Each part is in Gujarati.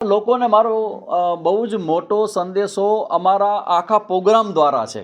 લોકોને મારો બહુ જ મોટો સંદેશો અમારા આખા પ્રોગ્રામ દ્વારા છે.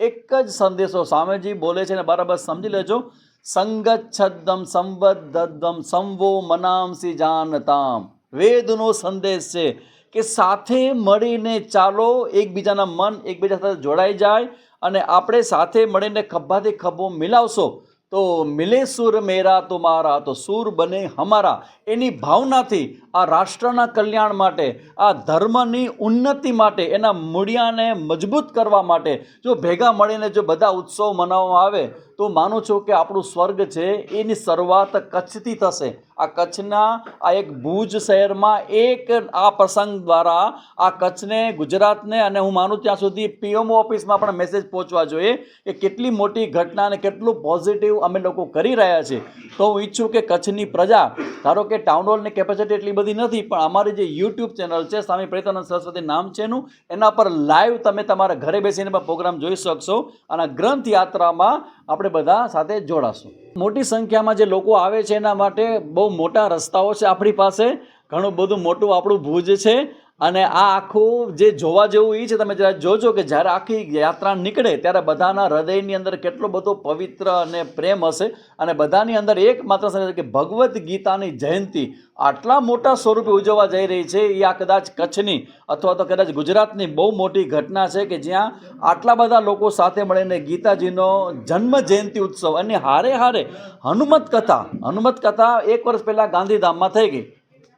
એક જ સંદેશો સ્વામીજી બોલે છે ને બરાબર સમજી લેજો. સંગત છદ્દમ સંબદ્ધમ સંવો મનામસી જાનતામ. વેદનો સંદેશ છે કે સાથે મળીને ચાલો, એકબીજાના મન એકબીજા સાથે જોડાઈ જાય અને આપણે સાથે મળીને ખભાથી ખભો મિલાવશો તો મિલે સુર મેરા તુમારા, તો સુર બને હમારા. એની ભાવનાથી આ રાષ્ટ્રના કલ્યાણ માટે, આ ધર્મની ઉન્નતિ માટે, એના મૂળિયાને મજબૂત કરવા માટે, જો ભેગા મળીને જો બધા ઉત્સવ મનાવવામાં આવે, તો માનું છું કે આપણું સ્વર્ગ છે, એની શરૂઆત કચ્છથી થશે. આ કચ્છના, આ એક ભુજ શહેરમાં એક આ પ્રસંગ દ્વારા આ કચ્છને, ગુજરાતને અને હું માનું ત્યાં સુધી પીએમઓ ઓફિસમાં પણ મેસેજ પહોંચવા જોઈએ કે કેટલી મોટી ઘટના અને કેટલું પોઝિટિવ અમે લોકો કરી રહ્યા છીએ તો હું ઈચ્છું કે કચ્છની પ્રજા, ધારો કે ટાઉન હોલની કેપેસિટી એટલી બધી નથી, પણ અમારી જે યુટ્યુબ ચેનલ છે, સ્વામી પ્રેતાનંદ સરસ્વતી નામ છે એનું, એના પર લાઈવ તમે તમારા ઘરે બેસીને પણ પ્રોગ્રામ જોઈ શકશો અને ગ્રંથ યાત્રામાં આપણે બધા સાથે જોડાશું. મોટી સંખ્યામાં જે લોકો આવે છે એના માટે બહુ મોટા રસ્તાઓ છે આપણી પાસે. ઘણું બધું મોટું આપણું ભુજ છે. અને આ આખું જે જોવા જેવું એ છે, તમે જરા જોજો કે જ્યારે આખી યાત્રા નીકળે ત્યારે બધાના હૃદયની અંદર કેટલો બધો પવિત્ર અને પ્રેમ હશે અને બધાની અંદર એક માત્ર કે ભગવદ્ ગીતાની જયંતિ આટલા મોટા સ્વરૂપે ઉજવવા જઈ રહી છે એ આ કદાચ કચ્છની અથવા તો કદાચ ગુજરાતની બહુ મોટી ઘટના છે કે જ્યાં આટલા બધા લોકો સાથે મળીને ગીતાજીનો જન્મ જયંતિ ઉત્સવ અને હારે હારે હનુમત કથા હનુમત કથા એક વર્ષ પહેલાં ગાંધીધામમાં થઈ ગઈ.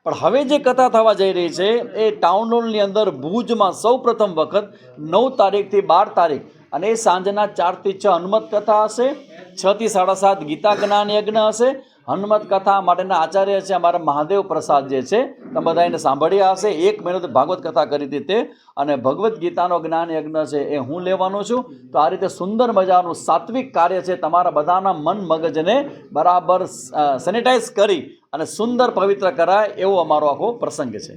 પણ હવે જે કથા થવા જઈ રહી છે, એ ટાઉન હોલની અંદર ભુજમાં સૌ પ્રથમ વખત નવ તારીખથી બાર તારીખ અને સાંજના ચારથી છ હનુમત કથા હશે છથી સાડા સાત ગીતા જ્ઞાન યજ્ઞ હશે હનુમત કથા માટેના આચાર્ય છે, અમારા મહાદેવ પ્રસાદ જે છે, તમે બધા એને સાંભળ્યા હશે. એક મહિનો ભાગવત કથા કરી હતી તે. અને ભગવદ્ ગીતાનો જ્ઞાન યજ્ઞ છે એ હું લેવાનો છું. તો આ રીતે સુંદર મજાનું સાત્વિક કાર્ય છે તમારા બધાના મન મગજને બરાબર સેનિટાઈઝ કરી અને સુંદર પવિત્ર કરાય એવો અમારો આખો પ્રસંગ છે.